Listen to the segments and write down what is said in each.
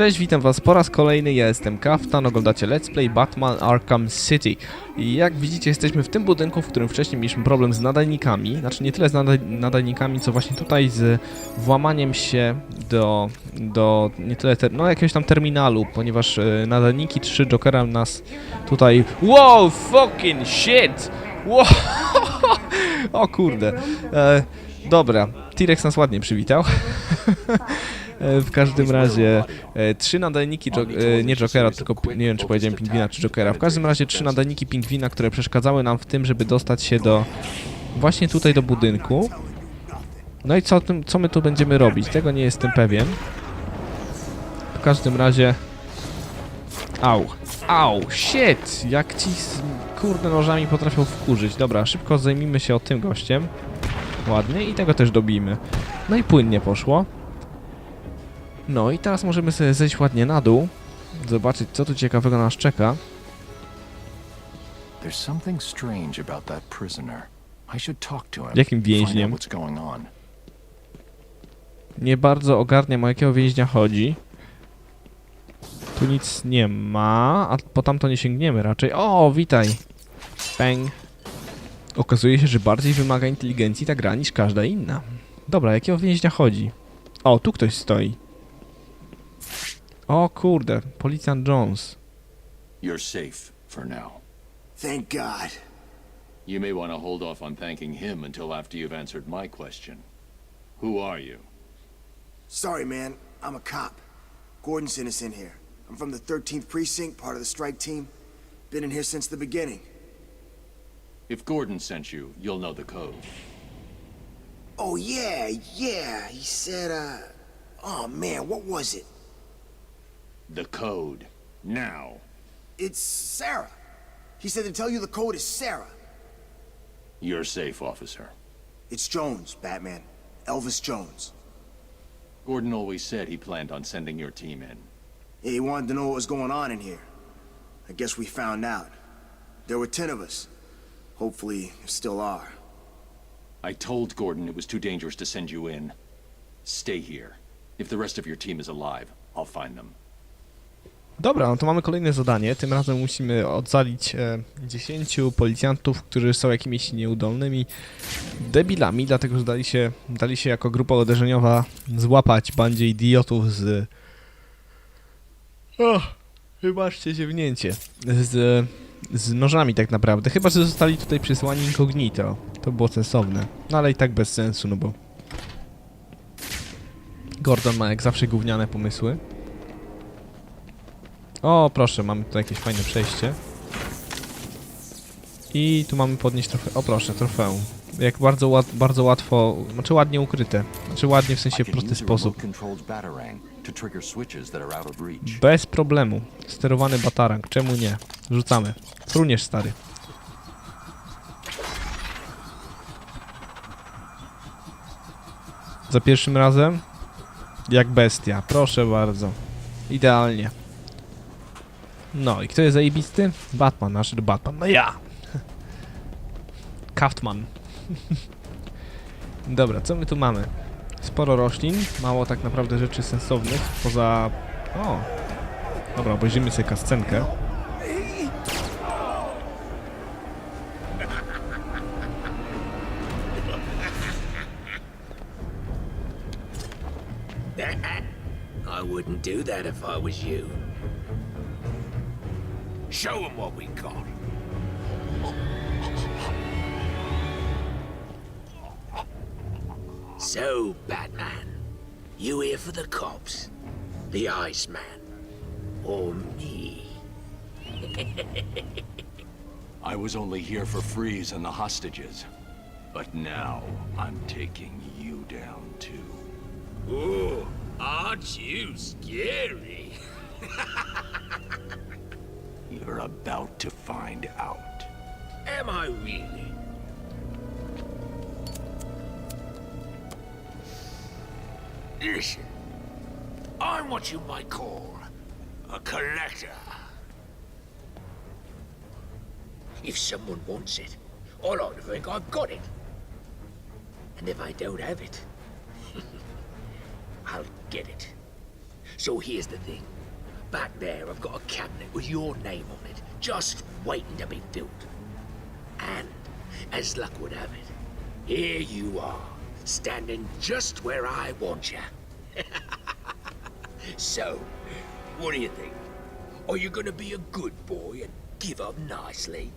Cześć, witam was po raz kolejny, ja jestem Kaftan, oglądacie Let's Play Batman Arkham City. I jak widzicie jesteśmy w tym budynku, w którym wcześniej mieliśmy problem z nadajnikami, znaczy nie tyle z nada nadajnikami, co właśnie tutaj z włamaniem się do, do nie tyle, no jakiegoś tam terminalu, ponieważ e, nadajniki 3 Jokera nas tutaj... Wow, fucking shit! Wow! o kurde. E, dobra, T-Rex nas ładnie przywitał. E, W każdym razie e, trzy nadajniki, jo e, nie Jokera, tylko nie wiem czy powiedziałem Pingwina czy Jokera. W każdym razie trzy nadajniki Pingwina, które przeszkadzały nam w tym, żeby dostać się do właśnie tutaj do budynku. No i co, tym, co my tu będziemy robić? Tego nie jestem pewien. W każdym razie... Au. Au, shit! Jak ci kurde nożami potrafią wkurzyć. Dobra, szybko zajmijmy się o tym gościem. Ładnie i tego też dobijmy. No i płynnie poszło. No i teraz możemy sobie zejść ładnie na dół. Zobaczyć co tu ciekawego nas czeka. There's something strange about that prisoner. I should talk to him. Jakim więźniem? Nie bardzo ogarniam o jakiego więźnia chodzi. Tu nic nie ma, a po tamto nie sięgniemy raczej. O, witaj! Peng. Okazuje się, że bardziej wymaga inteligencji ta gra niż każda inna. Dobra, jakiego więźnia chodzi? O, tu ktoś stoi. O kurde, policjant Jones. You're safe for now. Thank God. You may want to hold off on thanking him until after you've answered my question. Who are you? Sorry, man. I'm a cop. Gordon sent us in here. I'm from the 13th Precinct, part of the strike team. Been in here since the beginning. If Gordon sent you, you'll know the code. Oh, yeah, yeah. He said, uh. Oh, man, what was it? The code. Now. It's Sarah. He said to tell you the code is Sarah. You're safe, officer. It's Jones, Batman. Elvis Jones. Gordon always said he planned on sending your team in. Yeah, he wanted to know what was going on in here. I guess we found out. There were ten of us. Hopefully, still are. I told Gordon it was too dangerous to send you in. Stay here. If the rest of your team is alive, I'll find them. Dobra, no to mamy kolejne zadanie. Tym razem musimy ocalić e, 10 policjantów, którzy są jakimiś nieudolnymi debilami, dlatego że dali się, dali się jako grupa uderzeniowa złapać bandzie idiotów z... O, wybaczcie ziewnięcie. Z, z nożami tak naprawdę. Chyba, że zostali tutaj przysłani incognito. To było sensowne. No ale i tak bez sensu, no bo... Gordon ma jak zawsze gówniane pomysły. O, proszę, mamy tu jakieś fajne przejście. I tu mamy podnieść trofeum. O, proszę, trofeum. Jak bardzo, łat, bardzo łatwo, znaczy ładnie ukryte. Znaczy ładnie w sensie w prosty sposób. Bez problemu. Sterowany batarang, czemu nie? Rzucamy. Fruniesz, stary. Za pierwszym razem? Jak bestia, proszę bardzo. Idealnie. No i kto jest zajebisty? Batman, nasz Batman. No ja! Kaftman. Dobra, co my tu mamy? Sporo roślin, mało tak naprawdę rzeczy sensownych, poza... O! Dobra, obejrzymy sobie kascenkę. I wouldn't do that if I was you. Show 'em what we got. So, Batman, you here for the cops, the Iceman, or me? I was only here for Freeze and the hostages. But now, I'm taking you down too. Ooh, aren't you scary? You're about to find out. Am I really? Listen, I'm what you might call a collector. If someone wants it, I like to think I've got it. And if I don't have it, I'll get it. So here's the thing. Back there, I've got a cabinet with your name on it, just waiting to be filled. And, as luck would have it, here you are, standing just where I want you. so, what do you think? Are you gonna be a good boy and give up nicely?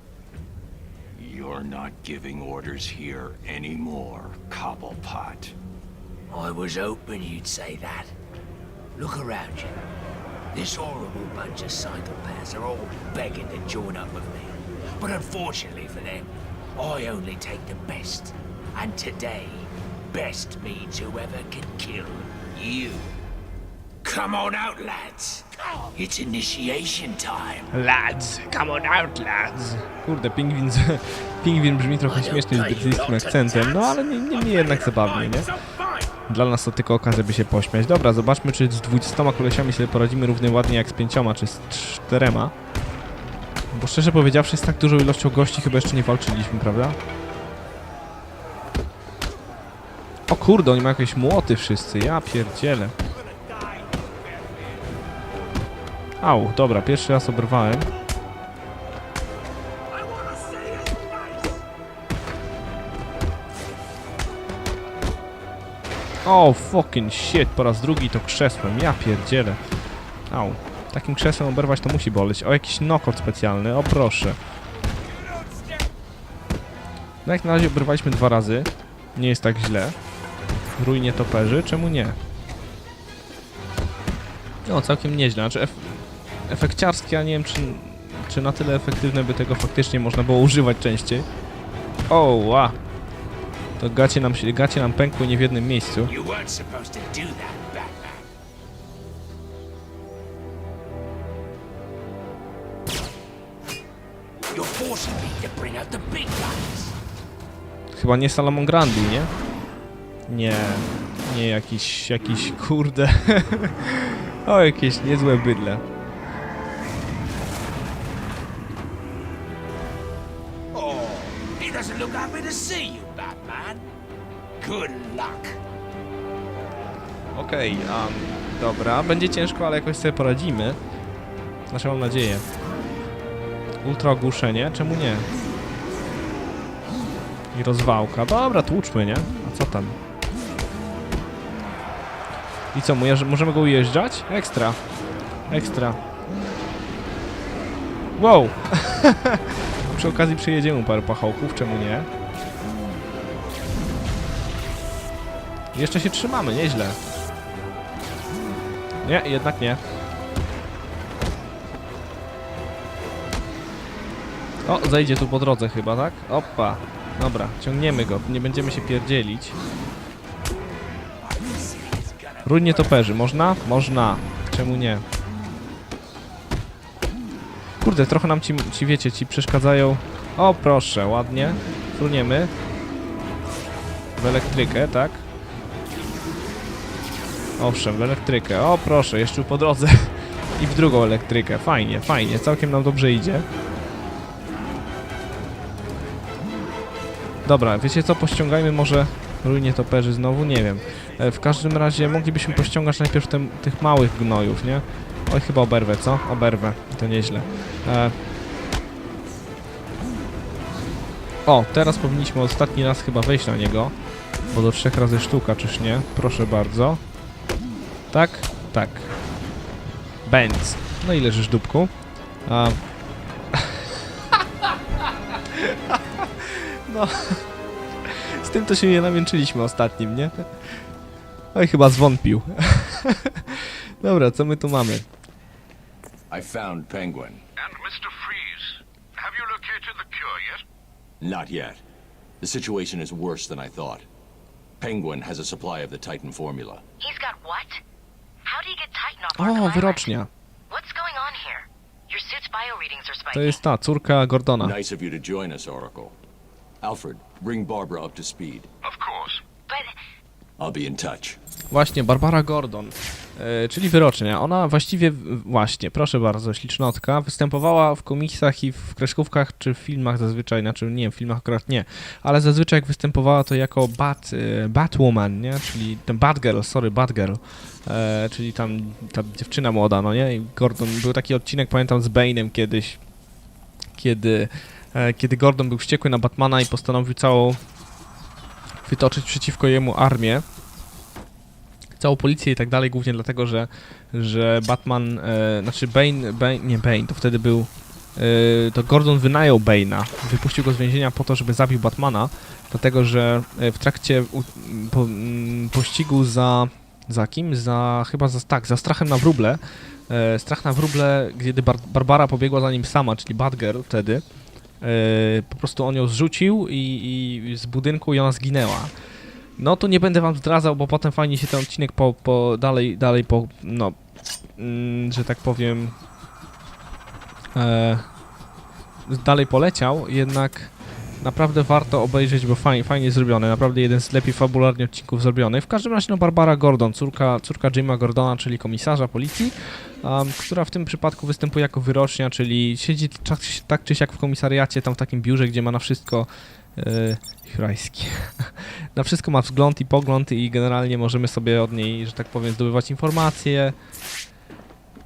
You're not giving orders here anymore, Cobblepot. I was hoping you'd say that. Look around you. This horrible bunch of psychopaths are all begging to join up with me. But unfortunately for them, I only take the best. And today, best means whoever can kill you. Come on out, lads. It's initiation time. Lads, come on out, lads. Kurde, pingwin, z, pingwin brzmi trochę śmiesznie z brytyjskim akcentem, no ale nie, nie, nie jednak zabawnie, nie? Dla nas to tylko okazja, by się pośmiać. Dobra, zobaczmy, czy z 20 kolesiami sobie poradzimy równie ładnie jak z pięcioma, czy z czterema. Bo szczerze powiedziawszy, z tak dużą ilością gości chyba jeszcze nie walczyliśmy, prawda? O kurde, oni mają jakieś młoty wszyscy, ja pierdzielę. Au, dobra, pierwszy raz oberwałem. O, fucking shit, po raz drugi to krzesłem, ja pierdzielę. Au, takim krzesłem oberwać to musi boleć. O, jakiś knockout specjalny, o proszę. No jak na razie oberwaliśmy dwa razy. Nie jest tak źle. Ruinie toperzy, czemu nie? No, całkiem nieźle. Znaczy, ef efekciarskie, a nie wiem, czy, czy na tyle efektywne by tego faktycznie można było używać częściej. O, ła. To gacie nam, się, gacie nam pękły nie w jednym miejscu. Chyba nie Salomon Grandi, nie? Nie. Nie, jakiś, jakiś, kurde. o, jakieś niezłe bydle. Oh, he doesn't look happy to see you, Batman. Good luck. Okej, a dobra, będzie ciężko, ale jakoś sobie poradzimy. Znaczy mam nadzieję. Ultra ogłuszenie, czemu nie? I rozwałka. Dobra, tłuczmy, nie? A co tam? I co, możemy go ujeżdżać? Ekstra. Ekstra. Wow! Przy okazji przyjedziemy parę pachołków, czemu nie? Jeszcze się trzymamy, nieźle. Nie, jednak nie. O, zejdzie tu po drodze chyba, tak? Opa. Dobra, ciągniemy go, nie będziemy się pierdzielić. Rój nietoperzy, można? Można. Czemu nie? Kurde, trochę nam ci, ci wiecie, ci przeszkadzają. O, proszę, ładnie. Fruniemy. W elektrykę, tak? Owszem, w elektrykę. O, proszę, jeszcze po drodze. I w drugą elektrykę. Fajnie, fajnie. Całkiem nam dobrze idzie. Dobra, wiecie co? Pościągajmy może ruinie toperzy znowu? Nie wiem. E, w każdym razie moglibyśmy pościągać najpierw tem, tych małych gnojów, nie? Oj, chyba oberwę, co? Oberwę. To nieźle. E... O, teraz powinniśmy ostatni raz chyba wejść na niego. Bo do trzech razy sztuka, czyż nie? Proszę bardzo. Tak? Tak. Benz. No i leżysz dupku. A... no. Z tym to się nie namęczyliśmy ostatnim, nie? Oj, chyba zwątpił. Dobra, co my tu mamy? I found Penguin. And Mr. Freeze, have you located the cure yet? Not yet. The situation is worse than I thought. Penguin has a supply of the Titan formula. He's got what? O, wyrocznia. To jest ta, córka Gordona. Nice of you to join us, Oracle. Alfred, bring Barbara up to speed. Of course. But I'll be in touch. Właśnie, Barbara Gordon. e, czyli wyrocznia. Ona właściwie, właśnie, proszę bardzo, ślicznotka, występowała w komiksach i w kreskówkach, czy w filmach zazwyczaj, znaczy nie, w filmach akurat nie, ale zazwyczaj jak występowała to jako Bat, e, Batwoman, nie, czyli ten Batgirl, sorry, Batgirl, e, czyli tam ta dziewczyna młoda, no nie, Gordon, był taki odcinek, pamiętam, z Bane'em kiedyś, kiedy, kiedy Gordon był wściekły na Batmana i postanowił całą wytoczyć przeciwko jemu armię, całą policję i tak dalej, głównie dlatego, że, że Batman, e, znaczy Bane, Bane, nie Bane, to wtedy był, e, to Gordon wynajął Bane'a, wypuścił go z więzienia po to, żeby zabił Batmana, dlatego, że e, w trakcie u, po, pościgu za, za kim? Za, chyba za, tak, za strachem na wróble, e, strach na wróble, kiedy Bar Barbara pobiegła za nim sama, czyli Batgirl wtedy, e, po prostu on ją zrzucił i, i z budynku i ona zginęła. No to nie będę wam zdradzał, bo potem fajnie się ten odcinek po, po dalej, dalej po, no, mm, że tak powiem, e, dalej poleciał, jednak naprawdę warto obejrzeć, bo fajnie, fajnie zrobione, naprawdę jeden z lepiej fabularnie odcinków zrobionych. W każdym razie, no, Barbara Gordon, córka, córka Jima Gordona, czyli komisarza policji, um, która w tym przypadku występuje jako wyrocznia, czyli siedzi tak, tak czy siak w komisariacie, tam w takim biurze, gdzie ma na wszystko e, Jurajski. na wszystko ma wzgląd i pogląd i generalnie możemy sobie od niej, że tak powiem, zdobywać informacje.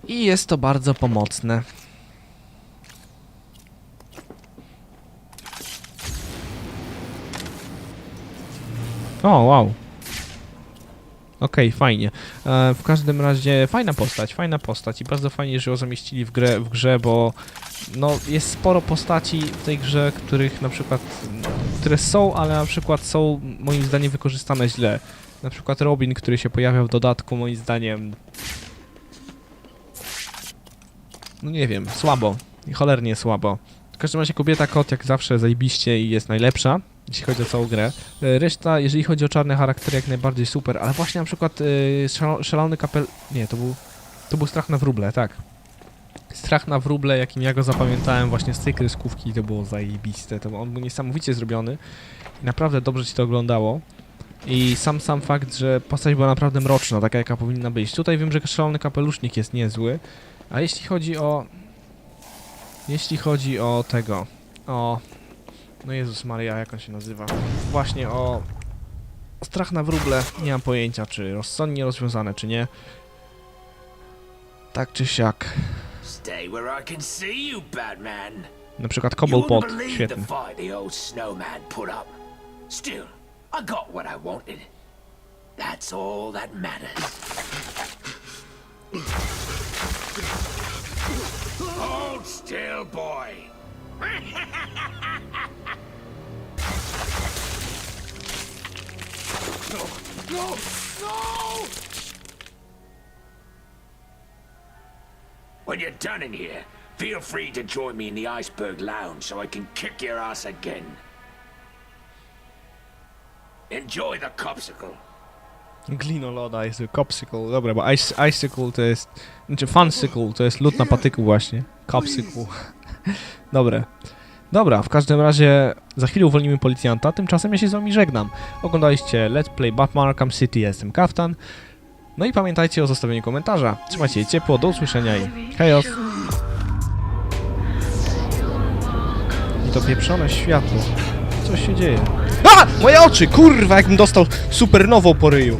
I jest to bardzo pomocne. O, wow. Okej, fajnie. E, w każdym razie fajna postać, fajna postać i bardzo fajnie, że ją zamieścili w, grę, w grze, bo no, jest sporo postaci w tej grze, których na przykład, które są, ale na przykład są moim zdaniem wykorzystane źle. Na przykład Robin, który się pojawia w dodatku, moim zdaniem, no nie wiem, słabo. I cholernie słabo. W każdym razie kobieta kot jak zawsze zajebiście i jest najlepsza, jeśli chodzi o całą grę. E, Reszta, jeżeli chodzi o czarne charaktery, jak najbardziej super, ale właśnie na przykład e, szalo- szalony kapel... Nie, to był, to był strach na wróble, tak. Strach na wróble, jakim ja go zapamiętałem właśnie z tej kreskówki, to było zajebiste. To on był niesamowicie zrobiony i naprawdę dobrze ci to oglądało. I sam sam fakt, że postać była naprawdę mroczna, taka jaka powinna być. Tutaj wiem, że szalony kapelusznik jest niezły, a jeśli chodzi o... Jeśli chodzi o tego... O... No Jezus Maria, jak on się nazywa? Właśnie o... Strach na wróble. Nie mam pojęcia, czy rozsądnie rozwiązane, czy nie. Tak czy siak. Stay where I can see you, Batman. Na przykład Cobblepot. Świetny. Still, I got what I wanted. That's all that matters. Hold still, boy. no, no! When you're done in here, feel free to join me in the Iceberg Lounge so I can kick your ass again. Enjoy the copsicle. Glinoloda jest Copsicle. Dobra, bo ice, Icicle to jest... Znaczy Funsicle to jest lód na patyku właśnie. Copsicle. Dobre. Dobra, w każdym razie za chwilę uwolnimy policjanta, tymczasem ja się z wami żegnam. Oglądaliście Let's Play Batman Arkham City, ja jestem Kaftan. No i pamiętajcie o zostawieniu komentarza. Trzymajcie się ciepło, do usłyszenia i hejos! I to pieprzone światło. Co się dzieje? A! Moje oczy! Kurwa, jakbym dostał supernową po ryju.